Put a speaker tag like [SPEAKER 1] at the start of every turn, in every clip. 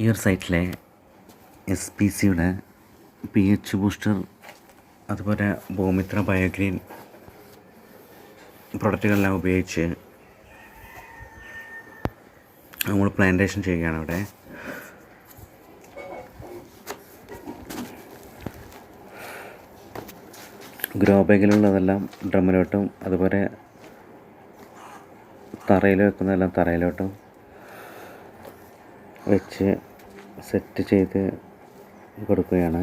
[SPEAKER 1] ഈ ഒരു സൈറ്റിലെ എസ് പി സിയുടെ പി എച്ച് ബൂസ്റ്റർ അതുപോലെ ഭൂമിത്ര ബയോഗ്രീൻ പ്രൊഡക്റ്റുകളെല്ലാം ഉപയോഗിച്ച് നമ്മൾ പ്ലാന്റേഷൻ ചെയ്യുകയാണ് അവിടെ. ഗ്രോ ബാഗിലുള്ളതെല്ലാം ഡ്രമ്മിലോട്ടും അതുപോലെ തറയിൽ വെക്കുന്നതെല്ലാം തറയിലോട്ടും വെച്ച് സെറ്റ് ചെയ്ത് കൊടുക്കുകയാണ്.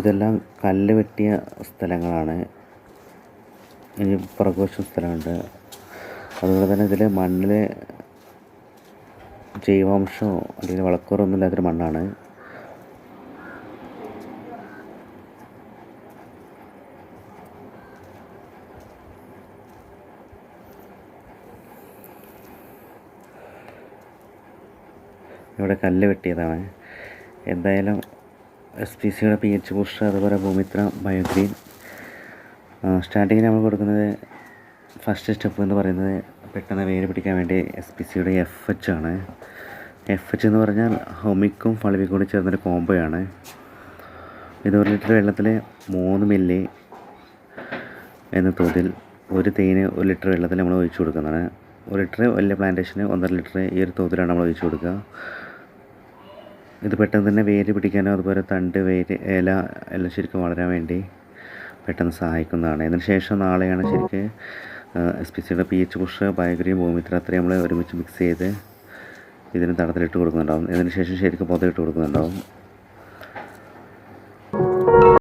[SPEAKER 1] ഇതെല്ലാം കല്ല് വെട്ടിയ സ്ഥലങ്ങളാണ്. ഇനി പ്രകോശം സ്ഥലമുണ്ട്. അതുപോലെ തന്നെ ഇതിൽ മണ്ണിൽ ജൈവാംശമോ അല്ലെങ്കിൽ വളക്കൂറൊന്നും ഇല്ലാത്തൊരു മണ്ണാണ്. ഇവിടെ കല്ല് വെട്ടിയതാണ്. എന്തായാലും എസ് പി സിയുടെ പി എച്ച് ബൂസ്റ്റർ അതുപോലെ ഭൂമിത്ര ബയോഗ്രീൻ സ്റ്റാർട്ടിങ്ങിൽ നമ്മൾ കൊടുക്കുന്നത് ഫസ്റ്റ് സ്റ്റെപ്പ് എന്ന് പറയുന്നത് പെട്ടെന്ന് വേര് പിടിക്കാൻ വേണ്ടി എസ് പി സിയുടെ എഫ് എച്ച് ആണ്. എഫ് എച്ച് എന്ന് പറഞ്ഞാൽ ഹൊമിക്കും ഫളിവിക്കും കൂടി ചേർന്നൊരു കോംബോയാണ് ഇത് ഒരു ലിറ്റർ വെള്ളത്തിൽ മൂന്ന് മില്ലി എന്ന തോതിൽ ഒരു തേന് ഒരു ലിറ്റർ വെള്ളത്തിൽ നമ്മൾ ഒഴിച്ചു കൊടുക്കുന്നതാണ്. ഒരു ലിറ്റർ വലിയ പ്ലാന്റേഷന് ഒന്നര ലിറ്റർ ഈ ഒരു തോതിലാണ് നമ്മൾ ഒഴിച്ചു കൊടുക്കുക. ഇത് പെട്ടെന്ന് തന്നെ വേര് പിടിക്കാനോ അതുപോലെ തണ്ട് വേര് ഇല എല്ലാം ശരിക്കും വളരാൻ വേണ്ടി പെട്ടെന്ന് സഹായിക്കുന്നതാണ്. ഇതിന് ശേഷം നാളെയാണ് ശരിക്ക് എസ് പി സിയുടെ P H push Biogreen Bhoomitra അത്രയും നമ്മൾ ഒരുമിച്ച് മിക്സ് ചെയ്ത് ഇതിന് തടത്തിലിട്ട് കൊടുക്കുന്നുണ്ടാവും. ഇതിന് ശേഷം ശരിക്കും പുതയിട്ട് കൊടുക്കുന്നുണ്ടാവും.